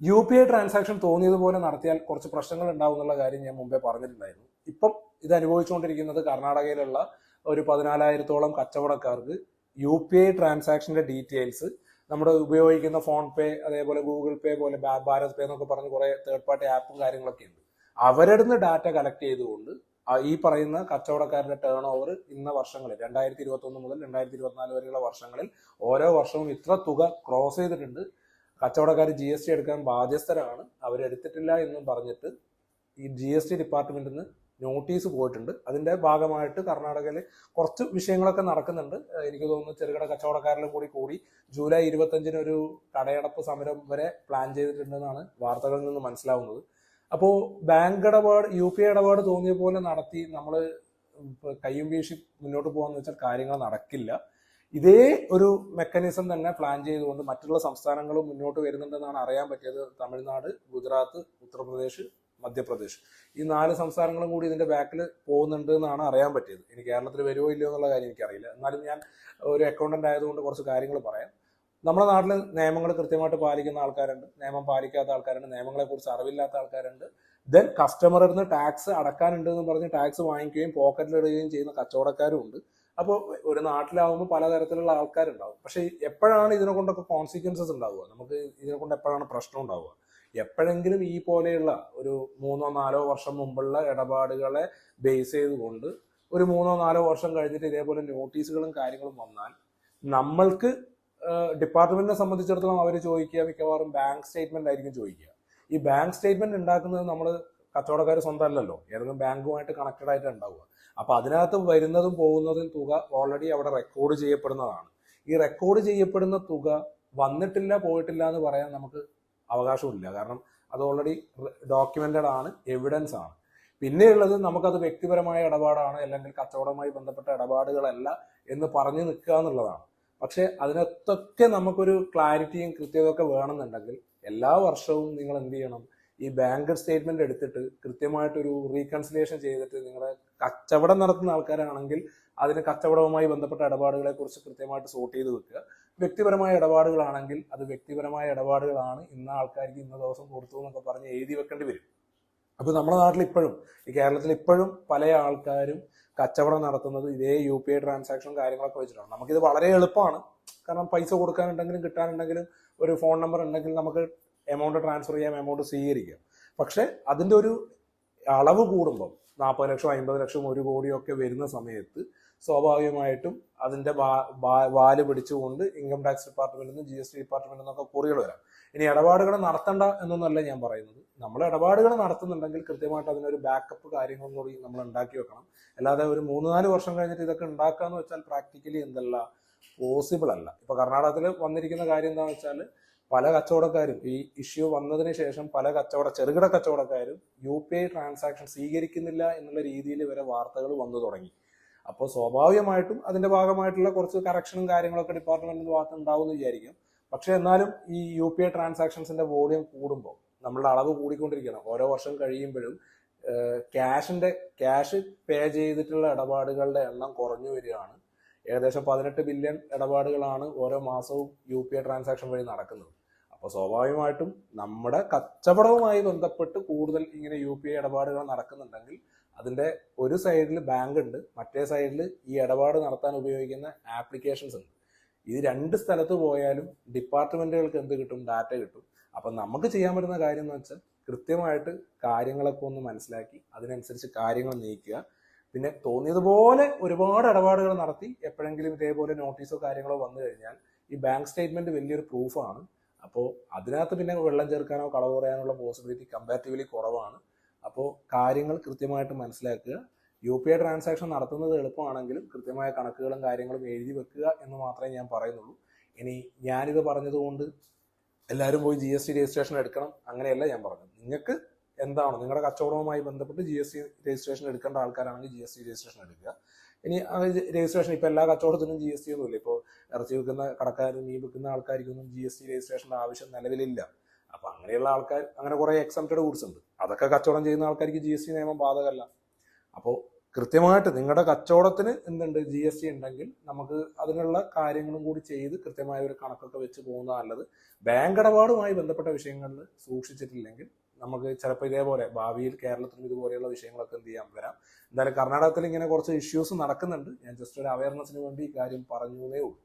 U P I transaction തോന്നിയതുപോലെ നടത്തിയാൽ കുറച്ച് പ്രശ്നങ്ങൾ ഉണ്ടാവും എന്നുള്ള കാര്യം ഞാൻ മുമ്പേ പറഞ്ഞിട്ടുണ്ടായിരുന്നു. ഇപ്പം ഇത് അനുഭവിച്ചുകൊണ്ടിരിക്കുന്നത് കർണാടകയിലുള്ള ഒരു പതിനാലായിരത്തോളം കച്ചവടക്കാർക്ക് യു പി ഐ ട്രാൻസാക്ഷന്റെ ഡീറ്റെയിൽസ് നമ്മുടെ ഉപയോഗിക്കുന്ന ഫോൺ പേ അതേപോലെ ഗൂഗിൾ പേ പോലെ ഭാരത് പേ എന്നൊക്കെ പറഞ്ഞ് കുറേ തേർഡ് പാർട്ടി ആപ്പും കാര്യങ്ങളൊക്കെ ഉണ്ട്. അവരുടെ നിന്ന് ഡാറ്റ കളക്ട് ചെയ്തുകൊണ്ട് ഈ പറയുന്ന കച്ചവടക്കാരുടെ ടേൺ ഓവർ ഇന്ന വർഷങ്ങളിൽ രണ്ടായിരത്തി ഇരുപത്തി ഒന്ന് മുതൽ രണ്ടായിരത്തി ഇരുപത്തിനാല് വരെയുള്ള വർഷങ്ങളിൽ ഓരോ വർഷവും ഇത്ര തുക ക്രോസ് ചെയ്തിട്ടുണ്ട്. കച്ചവടക്കാർ ജി എസ് ടി എടുക്കാൻ ബാധ്യസ്ഥരാണ്. അവരെടുത്തിട്ടില്ല എന്നും പറഞ്ഞിട്ട് ഈ ജി എസ് ടി ഡിപ്പാർട്ട്മെന്റിൽ നിന്ന് നോട്ടീസ് പോയിട്ടുണ്ട്. അതിന്റെ ഭാഗമായിട്ട് കർണാടകയിൽ കുറച്ച് വിഷയങ്ങളൊക്കെ നടക്കുന്നുണ്ട്. എനിക്ക് തോന്നുന്നു ചെറുകിട കച്ചവടക്കാരിലും കൂടി കൂടി ജൂലൈ ഇരുപത്തഞ്ചിന് ഒരു കടയടപ്പ് സമരം വരെ പ്ലാൻ ചെയ്തിട്ടുണ്ടെന്നാണ് വാർത്തകളിൽ നിന്ന് മനസ്സിലാവുന്നത്. അപ്പോൾ ബാങ്ക് ഇടപാട് യു പി ഇടപാട് തോന്നിയ പോലെ നടത്തി നമ്മൾ കയ്യും വീശി മുന്നോട്ട് പോകാന്ന് വെച്ചാൽ കാര്യങ്ങൾ നടക്കില്ല. ഇതേ ഒരു മെക്കാനിസം തന്നെ പ്ലാൻ ചെയ്തുകൊണ്ട് മറ്റുള്ള സംസ്ഥാനങ്ങളും മുന്നോട്ട് വരുന്നുണ്ടെന്നാണ് അറിയാൻ പറ്റിയത് തമിഴ്നാട് ഗുജറാത്ത് ഉത്തർപ്രദേശ് മധ്യപ്രദേശ്. ഈ നാല് സംസ്ഥാനങ്ങളും കൂടി ഇതിന്റെ ബാക്കിൽ പോകുന്നുണ്ട് എന്നാണ് അറിയാൻ പറ്റിയത്. ഇനി കേരളത്തിൽ വരുമോ ഇല്ലയോ എന്നുള്ള കാര്യം എനിക്കറിയില്ല. എന്നാലും ഞാൻ ഒരു അക്കൗണ്ടന്റ് ആയതുകൊണ്ട് കുറച്ച് കാര്യങ്ങൾ പറയാം. നമ്മുടെ നാട്ടിൽ നിയമങ്ങൾ കൃത്യമായിട്ട് പാലിക്കുന്ന ആൾക്കാരുണ്ട്. നിയമം പാലിക്കാത്ത ആൾക്കാരുണ്ട്. നിയമങ്ങളെക്കുറിച്ച് അറിവില്ലാത്ത ആൾക്കാരുണ്ട്. ദെൻ കസ്റ്റമറിൽ നിന്ന് ടാക്സ് അടക്കാനുണ്ട് എന്ന് പറഞ്ഞ് ടാക്സ് വാങ്ങിക്കുകയും പോക്കറ്റിലിടുകയും ചെയ്യുന്ന കച്ചവടക്കാരും ഉണ്ട്. അപ്പോൾ ഒരു നാട്ടിലാവുമ്പോൾ പലതരത്തിലുള്ള ആൾക്കാരുണ്ടാവും. പക്ഷെ എപ്പോഴാണ് ഇതിനെ കൊണ്ടൊക്കെ കോൺസിക്വൻസസ് ഉണ്ടാവുക? നമുക്ക് ഇതിനെ കൊണ്ട് എപ്പോഴാണ് പ്രശ്നം ഉണ്ടാവുക? എപ്പോഴെങ്കിലും ഈ പോലെയുള്ള ഒരു മൂന്നോ നാലോ വർഷം മുമ്പുള്ള ഇടപാടുകളെ ബേസ് ചെയ്തുകൊണ്ട് ഒരു മൂന്നോ നാലോ വർഷം കഴിഞ്ഞിട്ട് ഇതേപോലെ നോട്ടീസുകളും കാര്യങ്ങളും വന്നാൽ നമ്മൾക്ക് ഡിപ്പാർട്ട്മെന്റിനെ സംബന്ധിച്ചിടത്തോളം അവർ ചോദിക്കുക മിക്കവാറും ബാങ്ക് സ്റ്റേറ്റ്മെന്റ് ആയിരിക്കും ചോദിക്കുക. ഈ ബാങ്ക് സ്റ്റേറ്റ്മെന്റ് ഉണ്ടാക്കുന്നത് നമ്മൾ കച്ചവടക്കാർ സ്വന്തമല്ലല്ലോ. ഏതെങ്കിലും ബാങ്കുമായിട്ട് കണക്റ്റഡ് ആയിട്ട് ഉണ്ടാവുക. അപ്പൊ അതിനകത്ത് വരുന്നതും പോകുന്നതും തുക ഓൾറെഡി അവിടെ റെക്കോർഡ് ചെയ്യപ്പെടുന്നതാണ്. ഈ റെക്കോർഡ് ചെയ്യപ്പെടുന്ന തുക വന്നിട്ടില്ല പോയിട്ടില്ല എന്ന് പറയാൻ നമുക്ക് അവകാശമില്ല. കാരണം അത് ഓൾറെഡി ഡോക്യുമെന്റഡ് ആണ് എവിഡൻസ് ആണ്. പിന്നെയുള്ളത് നമുക്കത് വ്യക്തിപരമായ ഇടപാടാണ് അല്ലെങ്കിൽ കച്ചവടവുമായി ബന്ധപ്പെട്ട ഇടപാടുകളല്ല എന്ന് പറഞ്ഞു നിൽക്കുക എന്നുള്ളതാണ്. പക്ഷെ അതിനൊക്കെ നമുക്കൊരു ക്ലാരിറ്റിയും കൃത്യതയൊക്കെ വേണമെന്നുണ്ടെങ്കിൽ എല്ലാ വർഷവും നിങ്ങൾ എന്ത് ചെയ്യണം? ഈ ബാങ്ക് സ്റ്റേറ്റ്മെന്റ് എടുത്തിട്ട് കൃത്യമായിട്ടൊരു റീകൺസിലേഷൻ ചെയ്തിട്ട് നിങ്ങളുടെ കച്ചവടം നടത്തുന്ന ആൾക്കാരാണെങ്കിൽ അതിന് കച്ചവടവുമായി ബന്ധപ്പെട്ട ഇടപാടുകളെ കുറിച്ച് കൃത്യമായിട്ട് സോർട്ട് ചെയ്ത് വെക്കുക. വ്യക്തിപരമായ ഇടപാടുകളാണെങ്കിൽ അത് വ്യക്തിപരമായ ഇടപാടുകളാണ്. ഇന്ന ആൾക്കാർക്ക് ഇന്ന ദിവസം കൊടുത്തു എന്നൊക്കെ പറഞ്ഞ് എഴുതി വെക്കേണ്ടി വരും. അപ്പൊ നമ്മുടെ നാട്ടിൽ ഇപ്പോഴും ഈ കേരളത്തിൽ ഇപ്പോഴും പല ആൾക്കാരും കച്ചവടം നടത്തുന്നത് ഇതേ യു പി ഐ ട്രാൻസാക്ഷൻ കാര്യങ്ങളൊക്കെ വെച്ചിട്ടാണ്. നമുക്കിത് വളരെ എളുപ്പമാണ്. കാരണം പൈസ കൊടുക്കാനുണ്ടെങ്കിലും കിട്ടാനുണ്ടെങ്കിലും ഒരു ഫോൺ നമ്പർ ഉണ്ടെങ്കിൽ നമുക്ക് എമൗണ്ട് ട്രാൻസ്ഫർ ചെയ്യാം എമൗണ്ട് സ്വീകരിക്കാം. പക്ഷെ അതിന്റെ ഒരു അളവ് കൂടുമ്പം നാൽപ്പത് ലക്ഷം അമ്പത് ലക്ഷം ഒരു കോടിയൊക്കെ വരുന്ന സമയത്ത് സ്വാഭാവികമായിട്ടും വാ- വാൽ പിടിച്ചുകൊണ്ട് ഇൻകം ടാക്സ് ഡിപ്പാർട്ട്മെന്റിൽ നിന്ന് ജി എസ് ടി ഡിപ്പാർട്ട്മെന്റിൽ നിന്നൊക്കെ കുറികൾ വരാം. ഇനി ഇടപാടുകൾ നടത്തണ്ട എന്നൊന്നല്ല ഞാൻ പറയുന്നത്. നമ്മൾ ഇടപാടുകൾ നടത്തുന്നുണ്ടെങ്കിൽ കൃത്യമായിട്ട് അതിനൊരു ബാക്കപ്പ് കാര്യങ്ങളും കൂടി നമ്മൾ ഉണ്ടാക്കി വെക്കണം. അല്ലാതെ ഒരു മൂന്ന് നാല് വർഷം കഴിഞ്ഞിട്ട് ഇതൊക്കെ ഉണ്ടാക്കാന്ന് വെച്ചാൽ പ്രാക്ടിക്കലി എന്തല്ല പോസിബിൾ അല്ല. ഇപ്പൊ കർണാടകത്തിൽ വന്നിരിക്കുന്ന കാര്യം എന്താണെന്ന് വെച്ചാൽ പല കച്ചവടക്കാരും ഈ ഇഷ്യൂ വന്നതിന് ശേഷം പല കച്ചവട ചെറുകിട കച്ചവടക്കാരും യു പി ഐ ട്രാൻസാക്ഷൻ സ്വീകരിക്കുന്നില്ല എന്നുള്ള രീതിയിൽ വരെ വാർത്തകൾ വന്നു തുടങ്ങി. അപ്പോൾ സ്വാഭാവികമായിട്ടും അതിന്റെ ഭാഗമായിട്ടുള്ള കുറച്ച് കറക്ഷനും കാര്യങ്ങളൊക്കെ ഡിപ്പാർട്ട്മെന്റിന്റെ ഭാഗത്ത് ഉണ്ടാവും വിചാരിക്കും. പക്ഷെ എന്നാലും ഈ യു പി ഐ ട്രാൻസാക്ഷൻസിന്റെ വോളിയം കൂടുമ്പോൾ നമ്മളുടെ അളവ് കൂടിക്കൊണ്ടിരിക്കണം. ഓരോ വർഷം കഴിയുമ്പോഴും ക്യാഷിന്റെ ക്യാഷ് പേ ചെയ്തിട്ടുള്ള ഇടപാടുകളുടെ എണ്ണം കുറഞ്ഞു വരികയാണ്. ഏകദേശം പതിനെട്ട് ബില്യൺ ഇടപാടുകളാണ് ഓരോ മാസവും യു പി ഐ ട്രാൻസാക്ഷൻ വഴി നടക്കുന്നത്. അപ്പോൾ സ്വാഭാവികമായിട്ടും നമ്മുടെ കച്ചവടവുമായി ബന്ധപ്പെട്ട് കൂടുതൽ ഇങ്ങനെ യു പി ഐ ഇടപാടുകൾ നടക്കുന്നുണ്ടെങ്കിൽ അതിന്റെ ഒരു സൈഡിൽ ബാങ്ക് ഉണ്ട് മറ്റേ സൈഡിൽ ഈ ഇടപാട് നടത്താൻ ഉപയോഗിക്കുന്ന ആപ്ലിക്കേഷൻസ് ഉണ്ട്. ഇത് രണ്ട് സ്ഥലത്ത് പോയാലും ഡിപ്പാർട്ട്മെന്റുകൾക്ക് എന്ത് കിട്ടും? ഡാറ്റ കിട്ടും. അപ്പം നമുക്ക് ചെയ്യാൻ പറ്റുന്ന കാര്യം എന്ന് വെച്ചാൽ കൃത്യമായിട്ട് കാര്യങ്ങളൊക്കെ ഒന്ന് മനസ്സിലാക്കി അതിനനുസരിച്ച് കാര്യങ്ങൾ നീക്കുക പിന്നെ തോന്നിയതുപോലെ ഒരുപാട് ഇടപാടുകൾ നടത്തി എപ്പോഴെങ്കിലും ഇതേപോലെ നോട്ടീസോ കാര്യങ്ങളോ വന്നു കഴിഞ്ഞാൽ ഈ ബാങ്ക് സ്റ്റേറ്റ്മെന്റ് വലിയൊരു പ്രൂഫാണ്. അപ്പോൾ അതിനകത്ത് പിന്നെ വെള്ളം ചേർക്കാനോ കളവ് പറയാനുള്ള പോസിബിലിറ്റി കമ്പാരിറ്റീവ്ലി കുറവാണ്. അപ്പോൾ കാര്യങ്ങൾ കൃത്യമായിട്ട് മനസ്സിലാക്കുക. യു പി ഐ ട്രാൻസാക്ഷൻ നടത്തുന്നത് എളുപ്പമാണെങ്കിലും കൃത്യമായ കണക്കുകളും കാര്യങ്ങളും എഴുതി വെക്കുക എന്ന് മാത്രമേ ഞാൻ പറയുന്നുള്ളൂ. ഇനി ഞാനിത് പറഞ്ഞതുകൊണ്ട് എല്ലാവരും പോയി ജി എസ് ടി രജിസ്ട്രേഷൻ എടുക്കണം. അങ്ങനെയല്ല ഞാൻ പറഞ്ഞത്. നിങ്ങൾക്ക് എന്താണോ നിങ്ങളുടെ കച്ചവടവുമായി ബന്ധപ്പെട്ട് ജി എസ് ടി രജിസ്ട്രേഷൻ എടുക്കേണ്ട ആൾക്കാരാണെങ്കിൽ ജി എസ് ടി രജിസ്ട്രേഷൻ എടുക്കുക. ഇനി രജിസ്ട്രേഷൻ ഇപ്പൊ എല്ലാ കച്ചവടത്തിനും ജി എസ് ടി ഒന്നുമില്ല. ഇപ്പോൾ ഇറച്ചി വിൽക്കുന്ന കടക്കാരും മീൻ വിൽക്കുന്ന ആൾക്കാർക്കൊന്നും ജി എസ് ടി രജിസ്ട്രേഷന്റെ ആവശ്യം നിലവിലില്ല. അപ്പൊ അങ്ങനെയുള്ള ആൾക്കാർ അങ്ങനെ കുറെ എക്സംപ്റ്റഡ് ഗുഡ്സ് ഉണ്ട്. അതൊക്കെ കച്ചവടം ചെയ്യുന്ന ആൾക്കാർക്ക് ജി എസ് ടി നിയമം ബാധകമല്ല. അപ്പോൾ കൃത്യമായിട്ട് നിങ്ങളുടെ കച്ചവടത്തിന് എന്തുണ്ട് ജി എസ് ടി ഉണ്ടെങ്കിൽ നമുക്ക് അതിനുള്ള കാര്യങ്ങളും കൂടി ചെയ്ത് കൃത്യമായ ഒരു കണക്കൊക്കെ വെച്ച് പോകുന്നത് നല്ലത്. ബാങ്ക് ഇടപാടുമായി ബന്ധപ്പെട്ട വിഷയങ്ങളിൽ സൂക്ഷിച്ചിട്ടില്ലെങ്കിൽ നമുക്ക് ചിലപ്പോൾ ഇതേപോലെ ഭാവിയിൽ കേരളത്തിൽ ഇതുപോലെയുള്ള വിഷയങ്ങളൊക്കെ എന്ത് ചെയ്യാൻ വരാം. എന്തായാലും കർണാടകത്തിൽ ഇങ്ങനെ കുറച്ച് ഇഷ്യൂസ് നടക്കുന്നുണ്ട്. ഞാൻ ജസ്റ്റ് ഒരു അവയർനെസ്സിന് വേണ്ടി ഈ കാര്യം പറഞ്ഞേ ഉള്ളൂ.